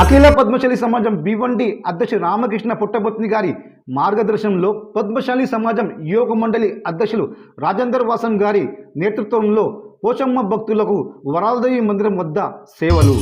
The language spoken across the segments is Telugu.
అఖిల పద్మశాలి సమాజం బివండి అధ్యక్షుడు రామకృష్ణ పుట్టబొత్ని గారి మార్గదర్శనంలో పద్మశాలి సమాజం యోగ మండలి అధ్యక్షులు రాజేందర్ వాసన్ గారి నేతృత్వంలో పోచమ్మ భక్తులకు వరాలదేవి మందిరం వద్ద సేవలు.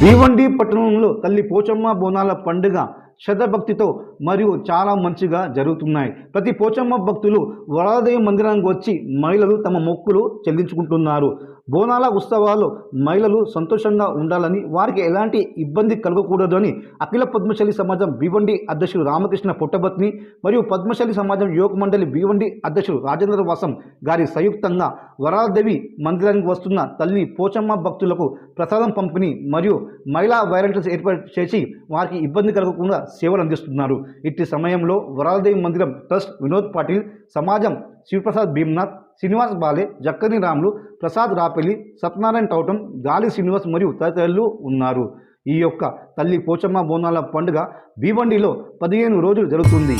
భీవండి పట్టణంలో తల్లి పోచమ్మ బోనాల పండుగ శ్రద్ధభక్తితో మరియు చాలా మంచిగా జరుగుతున్నాయి. ప్రతి పోచమ్మ భక్తులు వరాదేవి మందిరానికి వచ్చి మహిళలు తమ మొక్కులు చెల్లించుకుంటున్నారు. బోనాల ఉత్సవాలు మహిళలు సంతోషంగా ఉండాలని వారికి ఎలాంటి ఇబ్బంది కలగకూడదని అఖిల పద్మశాలి సమాజం బీవండి అధ్యక్షుడు రామకృష్ణ పుట్టబత్ని మరియు పద్మశాలి సమాజం యువక మండలి భీవండి అధ్యక్షుడు రాజేంద్ర వాసం గారి సంయుక్తంగా వరాలదేవి మందిరానికి వస్తున్న తల్లి పోచమ్మ భక్తులకు ప్రసాదం పంపిణీ మరియు మహిళా వాలంటీర్స్ ఏర్పాటు చేసి వారికి ఇబ్బంది కలగకుండా సేవలు అందిస్తున్నారు. ఇట్టి సమయంలో వరాలదేవి మందిరం ట్రస్ట్ వినోద్ పాటిల్ సమాజం శివప్రసాద్ భీమ్నాథ్ శ్రీనివాస్ బాలే జక్కని రాములు ప్రసాద్ రాపెల్లి సత్యనారాయణ టౌటం గాలి శ్రీనివాస్ మరియు తదితరులు ఉన్నారు. ఈ యొక్క తల్లి పోచమ్మ బోనాల పండుగ భీవండిలో పదిహేను రోజులు జరుగుతుంది.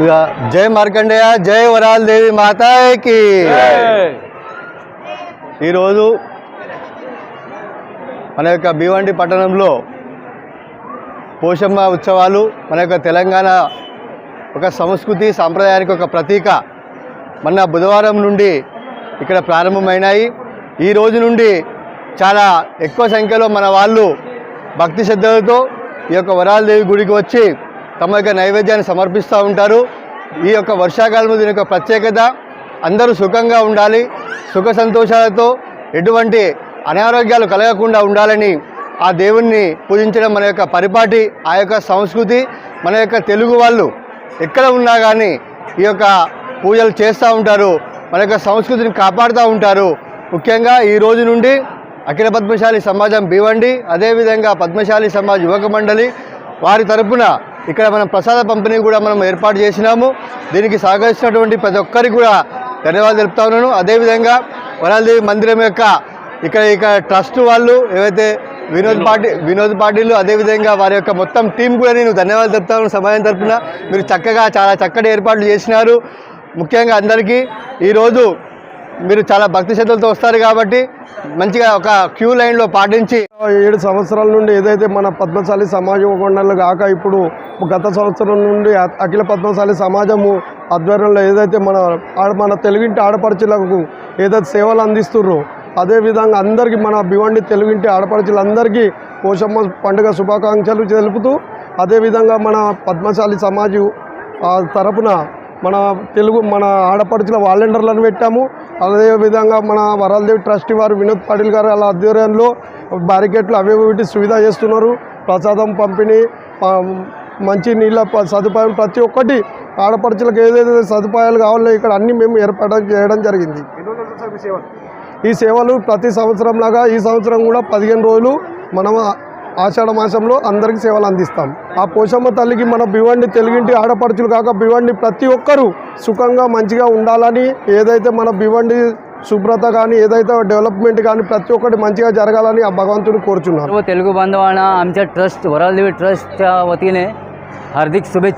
ఇక జై మార్కండేయ జై వరాలదేవి మాతాకి ఈరోజు మన యొక్క భీవండి పట్టణంలో పోషమ్మ ఉత్సవాలు మన యొక్క తెలంగాణ ఒక సంస్కృతి సాంప్రదాయానికి ఒక ప్రతీక. మొన్న బుధవారం నుండి ఇక్కడ ప్రారంభమైనాయి. ఈ రోజు నుండి చాలా ఎక్కువ సంఖ్యలో మన వాళ్ళు భక్తి శ్రద్ధలతో ఈ యొక్క వరాలదేవి గుడికి వచ్చి తమ యొక్క నైవేద్యాన్ని సమర్పిస్తూ ఉంటారు. ఈ యొక్క వర్షాకాలం దీని యొక్క ప్రత్యేకత. అందరూ సుఖంగా ఉండాలి. సుఖ సంతోషాలతో ఎటువంటి అనారోగ్యాలు కలగకుండా ఉండాలని ఆ దేవుణ్ణి పూజించడం మన యొక్క పరిపాటి ఆ యొక్క సంస్కృతి మన యొక్క తెలుగు వాళ్ళు ఎక్కడ ఉన్నా కానీ ఈ యొక్క పూజలు చేస్తూ ఉంటారు. మన యొక్క సంస్కృతిని కాపాడుతూ ఉంటారు. ముఖ్యంగా ఈ రోజు నుండి అఖిల పద్మశాలి సమాజం భీవండి అదేవిధంగా పద్మశాలి సమాజ్ యువక మండలి వారి తరపున ఇక్కడ మనం ప్రసాద పంపిణీ కూడా మనం ఏర్పాటు చేసినాము. దీనికి సహకరించినటువంటి ప్రతి ఒక్కరికి కూడా ధన్యవాదాలు తెలుపుతా ఉన్నాను. అదేవిధంగా వరాలదేవి మందిరం యొక్క ఇక్కడ ఇక్కడ ట్రస్ట్ వాళ్ళు ఏవైతే వినోద్ పాటి వినోద్ పాటిల్ అదేవిధంగా వారి యొక్క మొత్తం టీం కూడా నేను ధన్యవాదాలు చెప్తాను సమాజం తరఫున మీరు చక్కగా చాలా చక్కటి ఏర్పాట్లు చేసినారు. ముఖ్యంగా అందరికీ ఈరోజు మీరు చాలా భక్తి శ్రద్ధలతో వస్తారు కాబట్టి మంచిగా ఒక క్యూ లైన్లో పాటించి ఏడు సంవత్సరాల నుండి ఏదైతే మన పద్మశాలి సమాజం కొండలు కాక ఇప్పుడు గత సంవత్సరం నుండి అఖిల పద్మశాలి సమాజము ఆధ్వర్యంలో ఏదైతే మన ఆడ మన తెలుగింటి ఆడపడుచులకు ఏదైతే సేవలు అందిస్తుర్రో అదేవిధంగా అందరికీ మన భివండి తెలుగింటి ఆడపడుచులందరికీ పోషమ్మ పండుగ శుభాకాంక్షలు తెలుపుతూ అదేవిధంగా మన పద్మశాలి సమాజం ఆ తరపున మన తెలుగు మన ఆడపడుచుల వాలంటీర్లను పెట్టాము. అదేవిధంగా మన వరాలదేవి ట్రస్టీ వారు వినోద్ పాటిల్ గారు వాళ్ళ ఆధ్వర్యంలో బ్యారికేట్లు అవి వీటి సువిధ చేస్తున్నారు. ప్రసాదం పంపిణీ మంచి నీళ్ళ సదుపాయం ప్రతి ఒక్కటి ఆడపడుచులకు ఏదైతే సదుపాయాలు కావాలో ఇక్కడ అన్ని మేము ఏర్పాటు చేయడం జరిగింది. ఈ సేవలు ప్రతి సంవత్సరం లాగా ఈ సంవత్సరం కూడా పదిహేను రోజులు మనం ఆషాఢ మాసంలో అందరికీ సేవలు అందిస్తాం ఆ పోషమ్మ తల్లికి మన భివండి తెలుగింటి ఆడపడుచులు కాక భివండి ప్రతి ఒక్కరూ సుఖంగా మంచిగా ఉండాలని ఏదైతే మన भिवंडी శుభ్రత కానీ ఏదైతే డెవలప్మెంట్ కానీ ప్రతి ఒక్కటి మంచిగా జరగాలని ఆ భగవంతుని కోరుచున్నారు सर्व तेलुगू बांधवांना आमच्या ट्रस्ट वरालदेवी ट्रस्टच्या वतीने हार्दिक शुभेच्छा